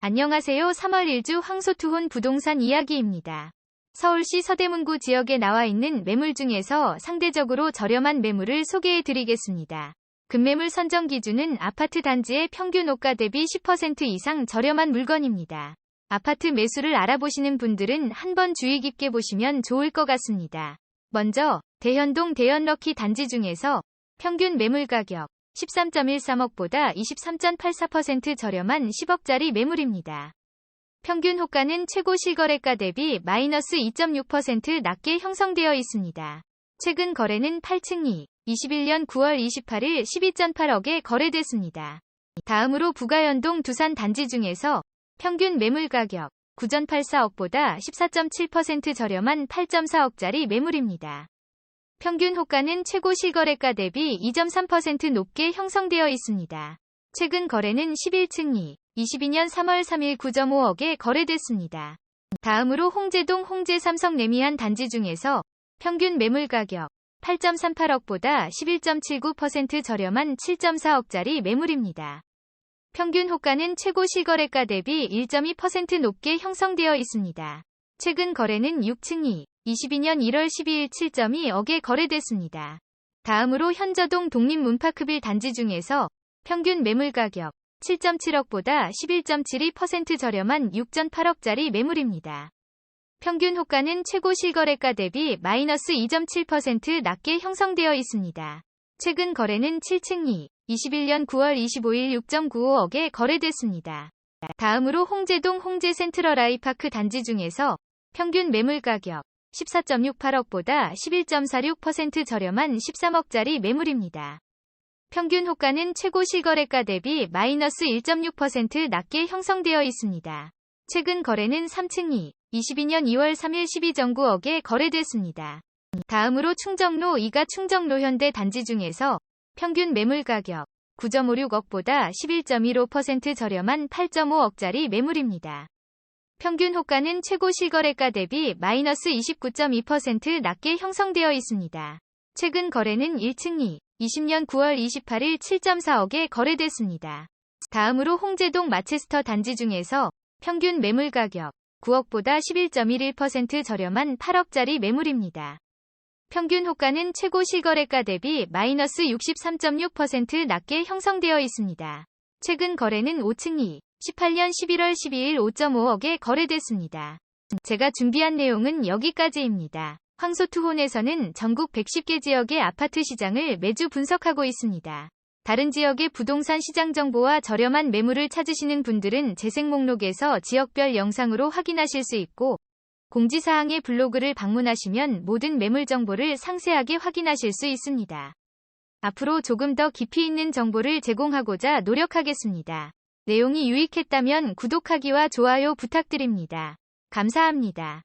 안녕하세요. 3월 1주 황소투혼 부동산 이야기입니다. 서울시 서대문구 지역에 나와 있는 매물 중에서 상대적으로 저렴한 매물을 소개해 드리겠습니다. 급매물 선정 기준은 아파트 단지의 평균 호가 대비 10% 이상 저렴한 물건입니다. 아파트 매수를 알아보시는 분들은 한번 주의 깊게 보시면 좋을 것 같습니다. 먼저 대현동 대현럭키 단지 중에서 평균 매물 가격 13.13억보다 23.84% 저렴한 10억짜리 매물입니다. 평균 호가는 최고 실거래가 대비 마이너스 2.6% 낮게 형성되어 있습니다. 최근 거래는 8층이 21년 9월 28일 12.8억에 거래됐습니다. 다음으로 부가연동 두산 단지 중에서 평균 매물 가격 9.84억보다 14.7% 저렴한 8.4억짜리 매물입니다. 평균 호가는 최고 실거래가 대비 2.3% 높게 형성되어 있습니다. 최근 거래는 11층이 22년 3월 3일 9.5억에 거래됐습니다. 다음으로 홍제동 홍제 삼성 레미안 단지 중에서 평균 매물 가격 8.38억보다 11.79% 저렴한 7.4억짜리 매물입니다. 평균 호가는 최고 실거래가 대비 1.2% 높게 형성되어 있습니다. 최근 거래는 6층이 22년 1월 12일 7.2억에 거래됐습니다. 다음으로 현저동 독립문파크빌 단지 중에서 평균 매물 가격 7.7억보다 11.72% 저렴한 6.8억짜리 매물입니다. 평균 호가는 최고 실거래가 대비 마이너스 2.7% 낮게 형성되어 있습니다. 최근 거래는 7층이 21년 9월 25일 6.95억에 거래됐습니다. 다음으로 홍제동 홍제 센트럴 아이파크 단지 중에서 평균 매물 가격 14.68억보다 11.46% 저렴한 13억짜리 매물입니다. 평균 호가는 최고 실거래가 대비 마이너스 1.6% 낮게 형성되어 있습니다. 최근 거래는 3층이 22년 2월 3일 12.9억에 거래됐습니다. 다음으로 충정로 2가 충정로 현대 단지 중에서 평균 매물 가격 9.56억보다 11.15% 저렴한 8.5억짜리 매물입니다. 평균 호가는 최고 실거래가 대비 마이너스 29.2% 낮게 형성되어 있습니다. 최근 거래는 1층이 20년 9월 28일 7.4억에 거래됐습니다. 다음으로 홍제동 마체스터 단지 중에서 평균 매물 가격 9억보다 11.11% 저렴한 8억짜리 매물입니다. 평균 호가는 최고 실거래가 대비 마이너스 63.6% 낮게 형성되어 있습니다. 최근 거래는 5층이 18년 11월 12일 5.5억에 거래됐습니다. 제가 준비한 내용은 여기까지입니다. 황소투혼에서는 전국 110개 지역의 아파트 시장을 매주 분석하고 있습니다. 다른 지역의 부동산 시장 정보와 저렴한 매물을 찾으시는 분들은 재생 목록에서 지역별 영상으로 확인하실 수 있고, 공지사항의 블로그를 방문하시면 모든 매물 정보를 상세하게 확인하실 수 있습니다. 앞으로 조금 더 깊이 있는 정보를 제공하고자 노력하겠습니다. 내용이 유익했다면 구독하기와 좋아요 부탁드립니다. 감사합니다.